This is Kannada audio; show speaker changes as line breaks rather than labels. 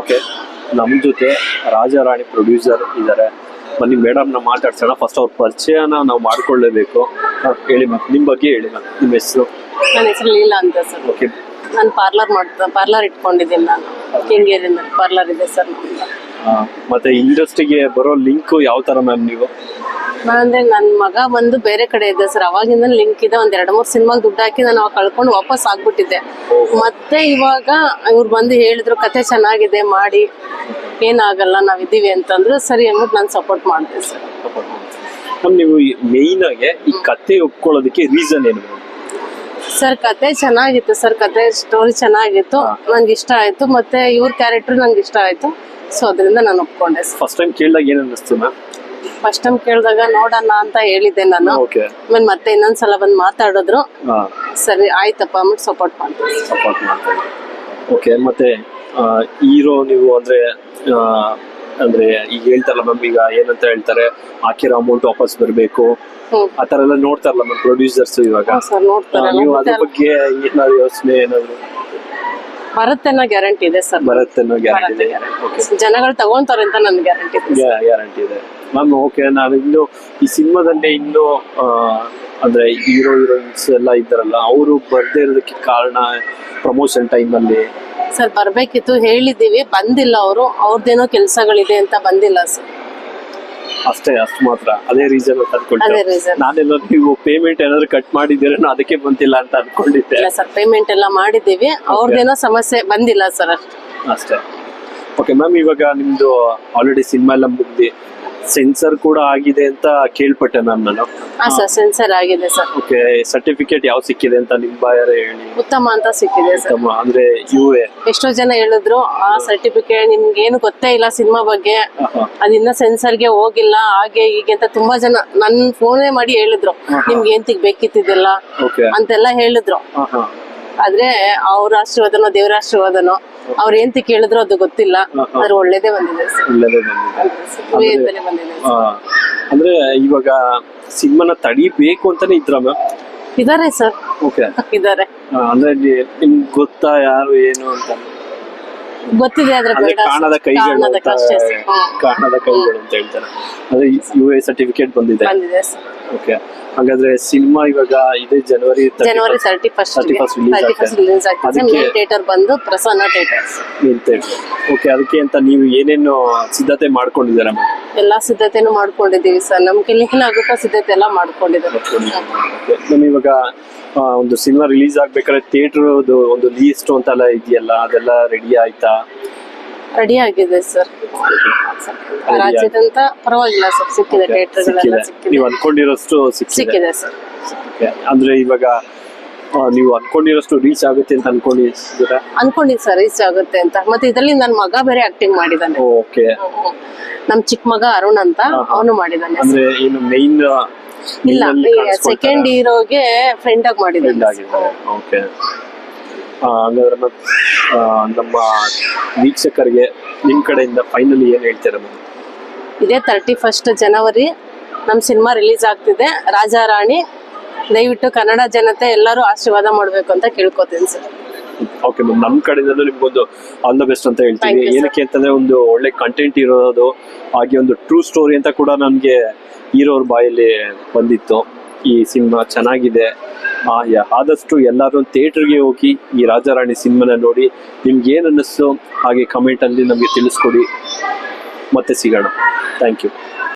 ಓಕೆ. ನಮ್ಮ ಜೊತೆ ರಾಜಾರಾಣಿ ಪ್ರೊಡ್ಯೂಸರ್ ಇದ್ದಾರೆ ಬನ್ನಿ ಮೇಡಮ್ನ ಮಾತಾಡ್ಸೋಣ. ಫಸ್ಟ್ ಅವ್ರ ಪರಿಚಯನ ನಾವು ಮಾಡ್ಕೊಳ್ಳೇಬೇಕು. ಹೇಳಿ ಮ್ಯಾಮ್ ನಿಮ್ಮ ಬಗ್ಗೆ ಹೇಳಿ ಮ್ಯಾಮ್ ನಿಮ್ಮ ಹೆಸರು?
ನನ್ನ ಹೆಸರು ಲೀಲಾ ಅಂತ ಸರ್.
ಓಕೆ.
ನಾನು ಪಾರ್ಲರ್ ಮಾಡ್ತಾ ಪಾರ್ಲರ್ ಇಟ್ಕೊಂಡಿದ್ದೀನಿ ನಾನು. ಕೆಂಗೇರಿಯಿಂದ ಪಾರ್ಲರ್ ಇದೆ ಸರ್. ನಮ್ದು
ಮತ್ತೆ ಇಂಡಸ್ಟ್ರಿಗೆ ಬರೋ ಲಿಂಕ್ ಯಾವ ಥರ ಮ್ಯಾಮ್ ನೀವು?
ಅಂದ್ರೆ ನನ್ನ ಮಗ ಬಂದು ಬೇರೆ ಕಡೆ ಇದ್ದೆ ಸರ್. ಅವಾಗಿಂದ ಲಿಂಕ್ ಇದೆ. ಒಂದ್ ಎರಡು ಮೂರು ಸಿನಿಮಾಗ್ ದುಡ್ಡು ಹಾಕಿ ನಾನು ಅವಾಗ ಕಳ್ಕೊಂಡು ವಾಪಸ್ ಆಗ್ಬಿಟ್ಟಿದ್ದೆ. ಮತ್ತೆ ಇವಾಗ ಇವ್ರು ಬಂದು ಹೇಳಿದ್ರು ಕತೆ ಚೆನ್ನಾಗಿದೆ ಮಾಡಿ. ಏನಾಗಲ್ಲ ನಾವಿದ್ದೀವಿ ಅಂತಂದ್ರು. ಸರಿ ಅಂದ್ಬಿಟ್ಟು ನಾನು ಸಪೋರ್ಟ್ ಮಾಡಿದೆ ಸರ್.
ನೀವು ಮೇಯ್ನ್ ಆಗಿ ಈ ಕತೆ ಒಪ್ಕೊಳ್ಳೋದಕ್ಕೆ ರೀಸನ್ ಏನು?
ಸರ್ ಕತೆ ಚೆನ್ನಾಗಿತ್ತು ಸರ್. ಕತೆ ಸ್ಟೋರಿ ಚೆನ್ನಾಗಿತ್ತು. ನಂಗೆ ಇಷ್ಟ ಆಯ್ತು. ಮತ್ತೆ ಇವ್ರ ಕ್ಯಾರೆಕ್ಟರ್ ನಂಗೆ ಇಷ್ಟ ಆಯ್ತು. ಸೊ ಅದರಿಂದ ನಾನು ಒಪ್ಕೊಂಡೆ
ಫಸ್ಟ್ ಟೈಮ್ ಕೇಳಿದಾಗ ಏನು ಅನ್ನಿಸ್ತು ಮ್ಯಾಮ್
ಫಸ್ಟ್ ಟೈಮ್ ಕೇಳಿದಾಗ ನೋಡೋಣ ಅಂತ ಹೇಳಿದ್ದೆ ನಾನು.
ಓಕೆ
ಆಮೇಲೆ ಮತ್ತೆ ಇನ್ನೊಂದ್ಸಲ ಬಂದು ಮಾತಾಡಿದ್ರು.
ಹಾ.
ಸರಿ ಆಯ್ತಪ್ಪ ಅಂದ್ಬಿಟ್ಟು ಸಪೋರ್ಟ್ ಮಾಡ್ತೀನಿ.
ಸಪೋರ್ಟ್ ಮಾಡ್ತೀನಿ. ಓಕೆ ಮತ್ತೆ ಹೀರೋ ನೀವು ಅಂದ್ರೆ ಆ, ಅಂದ್ರೆ ಈಗ ಹೇಳ್ತಾರಲ್ಲ ಮ್ಯಾಮ್ ಈಗ ಏನಂತ ಹೇಳ್ತಾರೆ ಹಾಕಿರೋ ಅಮೌಂಟ್ ವಾಪಸ್ ಬರಬೇಕು.
ಹ್ಮ್.
ಆ ತರ ಎಲ್ಲ ನೋಡ್ತಾರಲ್ಲ ಮ್ಯಾಮ್ ಪ್ರೊಡ್ಯೂಸರ್ಸ್ ಇವಾಗ.
ಸರ್ ನೋಡ್ತಾರೆ.
ಆ, ನೀವು ಅದ್ರ ಬಗ್ಗೆ ಏನಾದ್ರು ಯೋಚನೆ ಏನಾದ್ರು?
ಬರುತ್ತೆ ಅನ್ನೋ ಗ್ಯಾರಂಟಿ ಇದೆ ಸರ್
ಬರುತ್ತೆ ಅನ್ನೋ ಗ್ಯಾರಂಟಿ ಇದೆ.
ಜನಗಳು ತಗೊಂತಾರೆ ಅಂತ ನನ್ ಗ್ಯಾರಂಟಿ ಇದೆ
ಗ್ಯಾರಂಟಿ ಇದೆ. ಮ್ಯಾಮ್ ಓಕೆ ನಾನು ಇನ್ನು ಈ ಸಿನಿಮಾದಲ್ಲಿ ಇನ್ನು ಅಂದ್ರೆ ಹೀರೋ ಹೀರೋಯಿನ್ಸ್ ಎಲ್ಲ ಇದ್ದಾರಲ್ಲ ಅವರು ಬರ್ದೇ ಇರೋದಕ್ಕೆ ಕಾರಣ ಪ್ರಮೋಷನ್ ಟೈಮಲ್ಲಿ
ಸರ್ ಬರ್ಬೇಕಿತ್ತು ಹೇಳಿದೀವಿ ಬಂದಿಲ್ಲ ಅವರು ಅವ್ರದ್ದೇನೋ ಕೆಲಸಗಳಿದೆ ಅಂತ ಬಂದಿಲ್ಲ ಸರ್.
ಅಷ್ಟೇ ಅಷ್ಟು ಮಾತ್ರ ಅದೇ ರೀಸನ್ ಅಂತ ಅನ್ಕೊಂಡೆ.
ಅದೇ
ನಾನೆಲ್ಲ ನೀವು ಪೇಮೆಂಟ್ ಏನಾದ್ರು ಕಟ್ ಮಾಡಿದ್ದೀರ ಅದಕ್ಕೆ ಬಂದಿಲ್ಲ ಅಂತ ಅನ್ಕೊಂಡಿದ್ದೆ.
ಇಲ್ಲ ಸರ್ ಪೇಮೆಂಟ್ ಎಲ್ಲ ಮಾಡಿದ್ದೀವಿ ಅವ್ರದ್ದೇನೋ ಸಮಸ್ಯೆ ಬಂದಿಲ್ಲ ಸರ್ ಅಷ್ಟೇ.
ಅಷ್ಟೇ. ಓಕೆ ಮ್ಯಾಮ್ ಇವಾಗ ನಿಮ್ದು ಆಲ್ರೆಡಿ ಸಿನಿಮಾ ಎಲ್ಲ ಮುಗ್ದಿ ಸೆನ್ಸರ್ ಕೂಡ ಆಗಿದೆ ಅಂತ ಕೇಳ್ಪಟ್ಟೆ ಮ್ಯಾಮ್ ನಾನು.
ಹಾ ಸರ್ ಸೆನ್ಸರ್ ಆಗಿದೆ ಸರ್.
ಓಕೆ ಸರ್ಟಿಫಿಕೇಟ್ ಯಾವ ಸಿಕ್ಕಿದೆ ಅಂತ ನಿಮ್ ಬಾಯಾರೆ ಹೇಳಿ.
ಉತ್ತಮ ಅಂತ ಸಿಕ್ಕಿದೆ ಸರ್.
ಉತ್ತಮ ಅಂದ್ರೆ ಯು ಎ
ಎಷ್ಟೋ ಜನ ಹೇಳಿದ್ರು ಆ ಸರ್ಟಿಫಿಕೇಟ್ ನಿಮ್ಗೆ ಏನು ಗೊತ್ತೇ ಇಲ್ಲ ಸಿನಿಮಾ ಬಗ್ಗೆ. ಅದಿನ್ನ ಸೆನ್ಸರ್ಗೆ ಹೋಗಿಲ್ಲ ಹಾಗೆ ಹೀಗೆ ಅಂತ ತುಂಬಾ ಜನ ನನ್ ಫೋನೇ ಮಾಡಿ ಹೇಳಿದ್ರು. ನಿಮ್ಗೆ ಏನ್ ಬೇಕಿತ್ತಿದ್ದೆಲ್ಲ?
ಓಕೆ.
ಅಂತೆಲ್ಲ ಹೇಳಿದ್ರು. ಆದ್ರೆ ಅವ್ರ ಆಶೀರ್ವಾದನೋ ದೇವ್ರ ಆಶೀರ್ವಾದನೋ ಅವ್ರ ಏನ್ ಕೇಳಿದ್ರು ಅದು ಗೊತ್ತಿಲ್ಲ. ಆದ್ರೆ ಒಳ್ಳೇದೇ ಬಂದಿದೆ
ಅಂದ್ರೆ ಇವಾಗ ಸಿನಿಮಾನ ತಡಿಬೇಕು ಅಂತಾನೆ ಇದ್ರ ಮ್ಯಾಮ್?
ಇದಾರೆ ಸರ್.
ಓಕೆ.
ಇದಾರೆ.
ಅಂದ್ರೆ ನಿಮ್ಗ್ ಗೊತ್ತಾ ಯಾರು ಏನು ಅಂತ?
ಗೊತ್ತಿದೆ
ಅದ್ರ
ಅಂದ್ರೆ
ಕಾಣದ ಕೈಗಳು ಅಂತ. ಕಾಣದ ಕೈಗಳು ಅಂತ ಹೇಳ್ತಾರೆ. ಅಂದ್ರೆ ಯು ಎ ಸರ್ಟಿಫಿಕೇಟ್ ಬಂದಿದೆ.
ಬಂದಿದೆ ಸರ್.
ಓಕೆ ಹಾಗಾದ್ರೆ ಸಿನಿಮಾ ಇವಾಗ ಇದೇ ಜನವರಿ
ಜನವರಿ thirty first
31st release
thirty first release ಆಗ್ತದೆ ಮೇನ್ ಥಿಯೇಟರ್ ಬಂದು ಪ್ರಸನ್ನ ಥಿಯೇಟರ್
ಓಕೆ ಅದಕ್ಕೆ ಅಂತ ನೀವು ಏನೇನು ಸಿದ್ಧತೆ ಮಾಡ್ಕೊಂಡಿದ್ದೀರಾ? ಮ್ಯಾಮ್
ಎಲ್ಲಾ ಸಿದ್ಧತೆನು ಮಾಡ್ಕೊಂಡಿದ್ದೀವಿ ಸರ್. ನಮ್ ಕೈಲಿ ಏನಾಗುತ್ತೋ ಸಿದ್ಧತೆ ಎಲ್ಲ ಮಾಡ್ಕೊಂಡಿದ್ದಾರೆ.
ನಮ್ ಇವಾಗ ಆ, ಒಂದು ಸಿನಿಮಾ ರಿಲೀಸ್ ಆಗ್ಬೇಕಾದ್ರೆ ಥಿಯೇಟರ್ ಒಂದು ಲೀಸ್ಟ್ ಅಂತೆಲ್ಲ ಇದೆಯಲ್ಲ ಅದೆಲ್ಲ ರೆಡಿ ಆಯ್ತಾ?
ರೆಡಿ ಆಗಿದೆ ಸರ್. ರಾಜ್ಯದಂತ ಪರವಾಗಿಲ್ಲ ಸರ್ ಸಿಕ್ಕಿದೆ ಥಿಯೇಟರ್ಗಳೆಲ್ಲ
ಸಿಕ್ಕಿದೆ. ನೀವು ಅನ್ಕೊಂಡಿರೋಷ್ಟು ಸಿಕ್ಕಿದೆ.
ಸಿಕ್ಕಿದೆ ಸರ್.
Okay. ಅಂದ್ರೆ ಇವಾಗ ನೀವು ಅನ್ಕೊಂಡಿರೋಷ್ಟು ರೀಚ್ ಆಗುತ್ತೆ ಅಂತ ಅನ್ಕೊಂಡಿದ್ದೀರಾ?
ಅನ್ಕೊಂಡಿದ್ ಸರ್ ರೀಚ್ ಆಗುತ್ತೆ ಅಂತ. ಮತ್ತೆ ಇದರಲ್ಲಿ ನನ್ನ ಮಗ ಬೇರೆ ಆಕ್ಟಿಂಗ್ ಮಾಡಿದಾನೆ.
ಓಕೆ
ನಮ್ ಚಿಕ್ಕ ಮಗ ಅರುಣ್ ಅಂತ ಅವನು ಮಾಡಿದಾನೆ.
ಅಂದ್ರೆ ಏನು ಮೇನ್
ಇಲ್ಲ ಸೆಕೆಂಡ್ ಹೀರೋಗೆ ಫ್ರೆಂಡ್ ಆಗಿ ಮಾಡಿದ್ದಾನೆ
ಓಕೆ ಹಂಗಾದ್ರೆ ನಮ್ಮ ವೀಕ್ಷಕರಿಗೆ ನಿಮ್ ಕಡೆಯಿಂದ ಫೈನಲಿ ಏನ್ ಹೇಳ್ತೀರಾ
ಇದೇ ತರ್ಟಿ ಫಸ್ಟ್ ಜನವರಿ ನಮ್ ಸಿನಿಮಾ ರಿಲೀಸ್ ಆಗ್ತಿದೆ. ರಾಜಾ ರಾಣಿ ದಯವಿಟ್ಟು ಕನ್ನಡ ಜನತೆ ಎಲ್ಲರೂ ಆಶೀರ್ವಾದ ಮಾಡಬೇಕು ಅಂತ ಕೇಳ್ಕೊತೀನಿ ಸರ್.
ಓಕೆ ಮ್ಯಾಮ್ ನಮ್ಮ ಕಡೆಯಿಂದಲೂ ನಿಮ್ಗೊಂದು ಆಲ್ ದ ಬೆಸ್ಟ್ ಅಂತ ಹೇಳ್ತೀವಿ ಏನಕ್ಕೆ ಅಂತಂದ್ರೆ ಒಂದು ಒಳ್ಳೆ ಕಂಟೆಂಟ್ ಇರೋದು ಹಾಗೆ ಒಂದು ಟ್ರೂ ಸ್ಟೋರಿ ಅಂತ ಕೂಡ ನನಗೆ ಹೀರೋರ್ ಬಾಯಲ್ಲಿ ಬಂದಿತ್ತು. ಈ ಸಿನಿಮಾ ಚೆನ್ನಾಗಿದೆ. ಆದಷ್ಟು ಎಲ್ಲರೂ ಥಿಯೇಟರ್ಗೆ ಹೋಗಿ ಈ ರಾಜಾರಾಣಿ ಸಿನಿಮಾನ ನೋಡಿ ನಿಮ್ಗೆ ಏನು ಅನ್ನಿಸ್ತು ಹಾಗೆ ಕಮೆಂಟಲ್ಲಿ ನಮಗೆ ತಿಳಿಸ್ಕೊಡಿ. ಮತ್ತೆ ಸಿಗೋಣ. Thank you